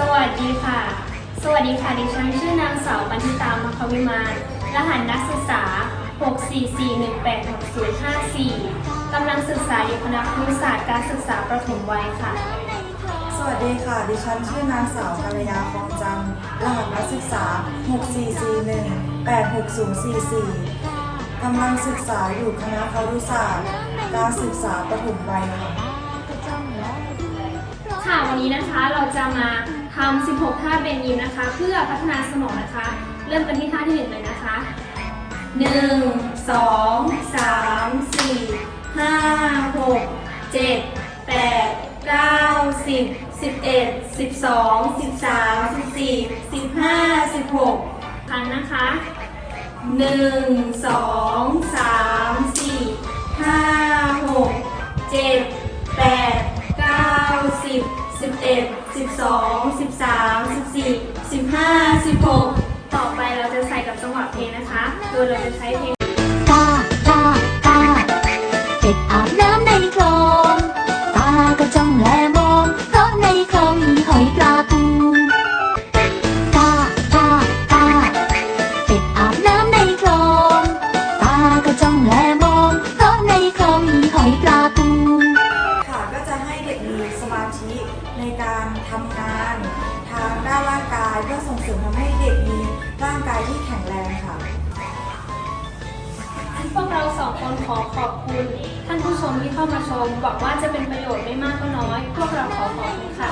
สวัสดีค่ะ สวัสดีค่ะ ดิฉันชื่อนางสาวปันธิตามควิมานรหัสนักศึกษา 644186054 กำลังศึกษาอยู่คณะครุศาสตร์การศึกษาประถมวัยค่ะ สวัสดีค่ะ ดิฉันชื่อนางสาวกัลยาคองจันทร์รหัสนักศึกษา 6441 86044 กำลังศึกษาอยู่คณะครุศาสตร์การศึกษาประถมวัยค่ะ ค่ะ วันนี้นะคะเราจะมา ทำ 16 ท่าเบนยิมนะคะ เพื่อพัฒนาสมองนะคะ เริ่มกันที่ท่าที่ 1 เลยนะคะ 1 2 3 4 5 6 7 8 9 10 11 12 13 14 15 16ครั้งนะคะ 1 2 3 4 5 6 7 11 12 13 14 15 16ต่อไปเราจะใส่กับจังหวะเพลงนะคะ โดยเราจะใช้เพลงกากากาเจ็ดอาบน้ มาธิในการทำงานทางด้านร่างกายเพื่อส่งเสริมทำให้เด็กมีร่างกายที่แข็งแรงค่ะพวกเราสองคนขอขอบคุณ ท่านผู้ชมที่เข้ามาชมหวังว่าจะเป็นประโยชน์ไม่มากก็น้อย พวกเราขอขอบคุณค่ะ